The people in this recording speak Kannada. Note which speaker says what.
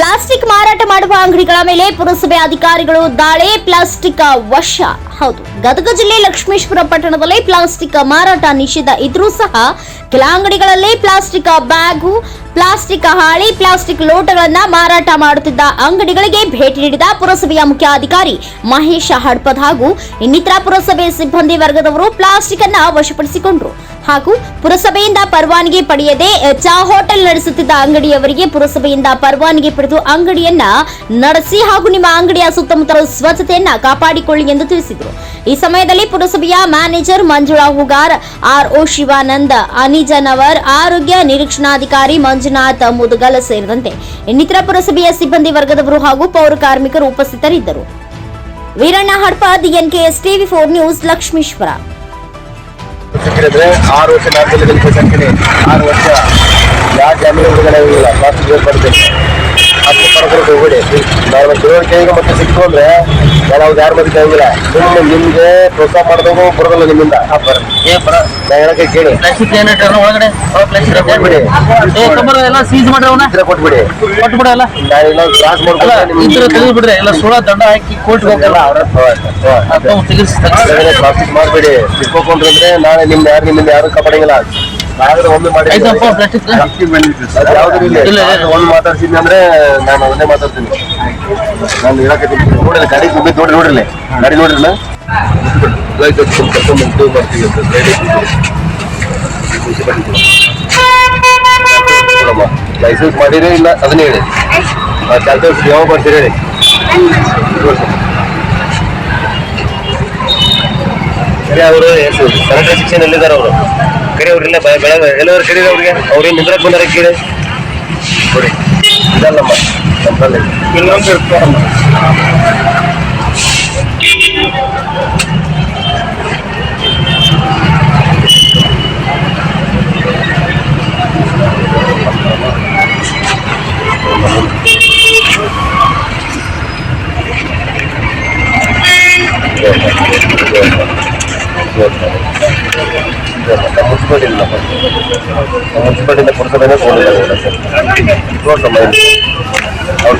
Speaker 1: ಪ್ಲಾಸ್ಟಿಕ್ ಮಾರಾಟ ಮಾಡುವ ಅಂಗಡಿಗಳ ಮೇಲೆ ಪುರಸಭೆ ಅಧಿಕಾರಿಗಳು ದಾಳಿ ಪ್ಲಾಸ್ಟಿಕ್ ವಶ. ಹೌದು. ಗದಗ ಜಿಲ್ಲೆ ಲಕ್ಷ್ಮೇಶ್ವರ ಪಟ್ಟಣದಲ್ಲಿ ಪ್ಲಾಸ್ಟಿಕ್ ಮಾರಾಟ ನಿಷೇಧ ಇದ್ರೂ ಸಹ ಕೆಲ ಅಂಗಡಿಗಳಲ್ಲಿ ಪ್ಲಾಸ್ಟಿಕ್ ಬ್ಯಾಗು, ಪ್ಲಾಸ್ಟಿಕ್ ಹಾಳಿ, ಪ್ಲಾಸ್ಟಿಕ್ ಲೋಟಗಳನ್ನ ಮಾರಾಟ ಮಾಡುತ್ತಿದ್ದ ಅಂಗಡಿಗಳಿಗೆ ಭೇಟಿ ನೀಡಿದ ಪುರಸಭೆಯ ಮುಖ್ಯಾಧಿಕಾರಿ ಮಹೇಶ ಹಡ್ಪದ್ ಹಾಗೂ ಇನ್ನಿತರ ಪುರಸಭೆ ಸಿಬ್ಬಂದಿ ವರ್ಗದವರು ಪ್ಲಾಸ್ಟಿಕ್ ಅನ್ನ ವಶಪಡಿಸಿಕೊಂಡ್ರು. ಹಾಗೂ ಪುರಸಭೆಯಿಂದ ಪರವಾನಗಿ ಪಡೆಯದೆ ಚಾ ಹೋಟೆಲ್ ನಡೆಸುತ್ತಿದ್ದ ಅಂಗಡಿಯವರಿಗೆ ಪುರಸಭೆಯಿಂದ ಪರವಾನಗಿ ಪಡೆದು ಅಂಗಡಿಯನ್ನ ನಡೆಸಿ ಹಾಗೂ ನಿಮ್ಮ ಅಂಗಡಿಯ ಸುತ್ತಮುತ್ತಲ ಸ್ವಚ್ಛತೆಯನ್ನ ಕಾಪಾಡಿಕೊಳ್ಳಿ ಎಂದು ತಿಳಿಸಿದರು. ಈ ಸಮಯದಲ್ಲಿ ಪುರಸಭೆಯ manager Manjula Hugar R RO Shivanand, Anijanavar, ಆರೋಗ್ಯ ನಿರೀಕ್ಷಣಾಧಿಕಾರಿ ಮಂಜುನಾಥ್ ಮುದುಗಲ್ ಸೇರಿದಂತೆ ಇನ್ನಿತರ ಪುರಸಭೆಯ ಸಿಬ್ಬಂದಿ ವರ್ಗದವರು ಹಾಗೂ ಪೌರ ಕಾರ್ಮಿಕರು ಉಪಸ್ಥಿತರಿದ್ದರು. Veeranna Hadpa the NKS TV four news,
Speaker 2: Lakshmeshwar. ಆರು ವರ್ಷ ಜಾಮೀನು ಬಿಡುಗಡೆ ಪರಕರಿಗೆ ಹೋಗ್ಬಿಡಿ. ನಾವು ತಿಳುವಳಿಕೆಗೆ ಮತ್ತೆ ಸಿಕ್ತು ಅಂದ್ರೆ ನಾವು ಯಾರು ಮತ್ತೆ ಆಗಿಲ್ಲ ನಿಮ್ಮ ನಿಮ್ಗೆ ಪ್ರೋತ್ಸಾಹ ಮಾಡಿದಾಗ ಬರೋದಲ್ಲ ನಿಮ್ಮಿಂದ. ನಾ ಹೇಳಕ್ಕೆ ಕೇಳಿ. ಕೊಟ್ಬಿಡಿ.
Speaker 3: ಕಬ್ಬರ ಎಲ್ಲ
Speaker 2: ಕ್ರಾಸ್
Speaker 3: ಸುಳ ದಂಡ ಹಾಕಿ ಕೋರ್ಟ್ ಹೋಗಲ್ಲ
Speaker 2: ಅವ್ರ ಪ್ಲಾಸ್ಟಿಕ್ ಮಾಡ್ಬೇಡಿ. ಸಿಕ್ಕೋಕೊಂಡ್ರೆ ನಾಳೆ ನಿಮ್ದು ಯಾರು ನಿಮ್ಮಿಂದ ಯಾರು ಕಾಪಾಡಂಗಿಲ್ಲ. ಒಮ್ಮೆ ಮಾಡಿ ಇಲ್ಲ. ನಾನು ಒಂದು ಮಾತಾಡ್ತೀನಿ ಅಂದ್ರೆ ನಾನು ಅದನ್ನೇ ಮಾತಾಡ್ತೀನಿ. ನಾನು ಹೇಳಕ್ಕೆ ನೋಡಿಲ್ಲ ಗಾಡಿ ನೋಡಿ ನೋಡಿರ್ಲಿ. ಗಾಡಿ ನೋಡಿರಲ್ಲ ಲೈಸೆನ್ಸ್ ಮಾಡಿರೇ ಇಲ್ಲ? ಅದನ್ನೇ ಹೇಳಿ. ಚಾರ್ಜಸ್ ಯಾವ ಮಾಡ್ತೀರಿ ಹೇಳಿ? ಸರಿ ಅವರು ಕರೆಕ್ಟ್ ಶಿಕ್ಷಣ ಎಲ್ಲಿದ್ದಾರೆ ಅವರು ಕರಿ ಅವ್ರಿಲ್ಲ ಬೆಳಗ್ಗೆ ಎಲ್ಲರೂ ಕರೀರಿ ಅವ್ರಿಗೆ ಅವ್ರೇನು ನಿಂದ್ರಕ್ಕೆ ಬಂದಾರ ಕೇಳಿ ನೋಡಿ ಇದಲ್ಲಮ್ಮ ನಮ್ಮಲ್ಲಿ ಇನ್ನೊಂದು ಇರ್ತಾರಮ್ಮ ಮುನ್ಸಿಪಾಲಿಟಿಯಿಂದ ಮುನ್ಸಿಪಾಲಿಟಿಯಿಂದ ಅವ್ರ